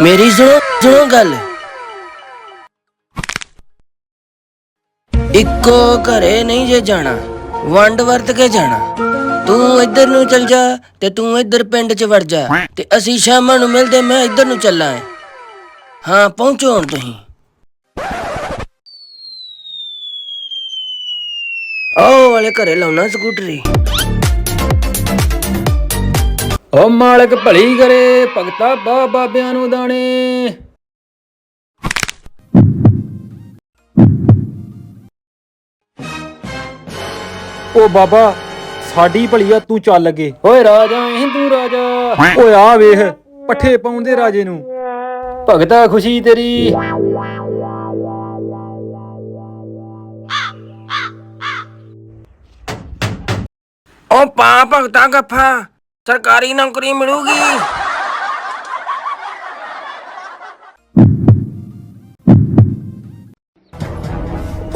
ਮੇਰੀ ਸੁਣੋ ਸੁਣੋ ਗੱਲ। ਇੱਕੋ ਘਰੇ ਨਹੀਂ ਜੇ ਜਾਣਾ, ਵੰਡ ਵਰਤ ਕੇ ਜਾਣਾ। ਤੂੰ ਇੱਧਰ ਨੂੰ ਚਲ ਜਾ ਤੇ ਤੂੰ ਇੱਧਰ ਪਿੰਡ 'ਚ ਵੜ ਜਾ ਤੇ ਅਸੀਂ ਸ਼ਾਮਾਂ ਨੂੰ ਮਿਲਦੇ, ਮੈਂ ਇੱਧਰ ਨੂੰ ਚੱਲਾਂ। ਹਾਂ, ਪਹੁੰਚੋ ਹੁਣ ਤੁਸੀਂ। ਆਓ ਵਾਲੇ ਘਰੇ ਲਾਉਣਾ ਸਕੂਟਰੀ। ਓ ਮਾਲਕ ਭਲੀ ਕਰੇ ਭਗਤਾ ਬਾ ਬਾਬਿਆਂ ਨੂੰ ਦਾਣੇ। ਓ ਬਾਬਾ ਸਾਡੀ ਭਲੀ ਆ ਤੂੰ ਚੱਲ ਲੱਗੇ ਓਏ ਰਾਜਾ ਹਿੰਦੂ ਰਾਜਾ। ਓਏ ਆ ਵੇਖ ਪੱਠੇ ਪਾਉਂਦੇ ਰਾਜੇ ਨੂੰ। ਭਗਤਾ ਖੁਸ਼ੀ ਤੇਰੀ। ਉਹ ਪਾ ਭਗਤਾ ਗੱਫਾ। ਸਰਕਾਰੀ ਨੌਕਰੀ ਮਿਲੂਗੀ।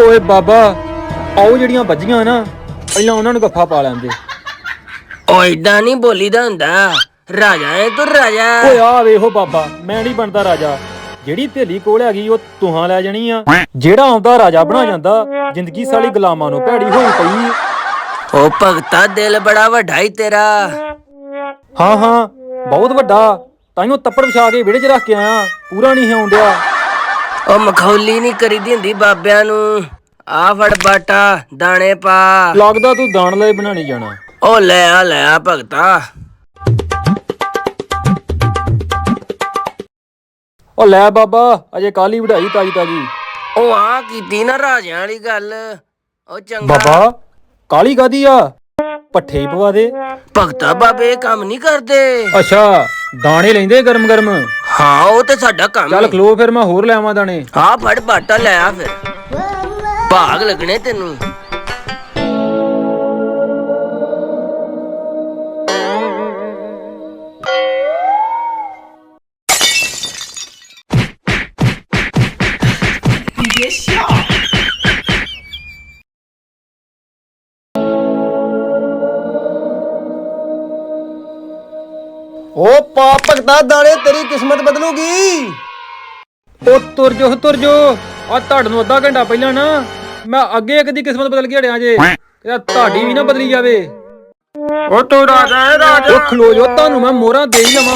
ਓਏ ਬਾਬਾ ਆਓ ਜਿਹੜੀਆਂ ਵੱਜੀਆਂ ਨਾ ਪਹਿਲਾਂ ਉਹਨਾਂ ਨੂੰ ਗੱਫਾ ਪਾ ਲੈਂਦੇ। ਓ ਇਦਾਂ ਨਹੀਂ ਬੋਲੀਦਾ ਹੁੰਦਾ। ਰਾਜਾ ਏ ਤੂੰ ਰਾਜਾ। ਓਏ ਆ ਵੇਖੋ ਬਾਬਾ ਮੈਂ ਨਹੀਂ ਬਣਦਾ ਰਾਜਾ। ਜਿਹੜੀ ਥੇਲੀ ਕੋਲ ਹੈਗੀ ਉਹ ਤੁਹਾਂ ਲੈ ਜਾਣੀ ਆ। ਜਿਹੜਾ ਆਉਂਦਾ ਰਾਜਾ ਬਣਾ ਜਾਂਦਾ ਜ਼ਿੰਦਗੀ ਸਾਲੀ ਗੁਲਾਮਾਂ ਨੂੰ ਭੈੜੀ ਹੋਈ ਪਈ। ਓ ਭਗਤਾ ਦਿਲ ਬੜਾ ਵੱਡਾ ਈ ਤੇਰਾ। ਹਾਂ ਹਾਂ ਬਹੁਤ ਵੱਡਾ। ਤਾਈਓ ਤੱਪੜ ਵਿਛਾ ਕੇ ਵਿਹੜੇ 'ਚ ਰੱਖ ਕੇ ਆਇਆ। ਪੂਰਾ ਨਹੀਂ ਆਉਂਦਿਆ ਓ ਮਖੌਲੀ ਨਹੀਂ ਕਰੀਦੀ ਹੁੰਦੀ ਬਾਬਿਆਂ ਨੂੰ। ਆ ਫੜ ਬਾਟਾ ਦਾਣੇ ਪਾ। ਲੱਗਦਾ ਤੂੰ ਦਾਣ ਲਈ ਬਣਾਣੀ ਜਾਣਾ। ਓ ਲੈ ਆ ਲੈ ਆ ਭਗਤਾ। ਓ ਲੈ ਬਾਬਾ ਅਜੇ ਕਾਲੀ ਵਢਾਈ ਤਾਜੀ ਤਾਜੀ। ਓ ਆ ਕੀਤੀ ਨਾ ਰਾਜਿਆਂ ਵਾਲੀ ਗੱਲ। ਓ ਚੰਗਾ। ਬਾਬਾ ਕਾਲੀ ਕਾਦੀ ਆ? ਪੱਠੇ ਹੀ ਪਵਾ ਦੇ। ਭਗਤਾ ਬਾਬੇ ਇਹ ਕੰਮ ਨਹੀਂ ਕਰਦੇ। ਅੱਛਾ ਦਾਣੇ ਲੈਂਦੇ ਗਰਮ ਗਰਮ ਹਾਂ ਉਹ ਤੇ ਸਾਡਾ ਕੰਮ ਚੱਲ ਹੈ। ਖਲੋ ਫਿਰ ਮੈਂ ਹੋਰ ਲੈ ਆਵਾਂ ਦਾਣੇ। ਆ ਫੜ ਬਾਟਾ ਲੈ ਆ ਫਿਰ। ਭਾਗ ਲੱਗਣੇ ਤੈਨੂੰ। ਓ ਪਾ ਭਗਤਾ ਦਾਣੇ ਤੇਰੀ ਕਿਸਮਤ ਬਦਲੂਗੀ। ਉਹ ਤੁਰ ਜੋ ਤੁਰ ਜੋ। ਆ ਤੁਹਾਡੇ ਨੂੰ ਅੱਧਾ ਘੰਟਾ ਪਹਿਲਾਂ ਨਾ ਮੈਂ ਅੱਗੇ ਇੱਕ ਦੀ ਕਿਸਮਤ ਬਦਲ ਕੇ ਹੜਿਆ ਜੇ। ਤੇ ਤੁਹਾਡੀ ਵੀ ਨਾ ਬਦਲੀ ਜਾਵੇ। ਓ ਤੂੰ ਰਾਜਾ ਹੈ ਰਾਜਾ। ਉਹ ਖਲੋ ਜੋ ਤੁਹਾਨੂੰ ਮੈਂ ਮੋਹਰਾਂ ਦੇ ਹੀ ਲਵਾਂ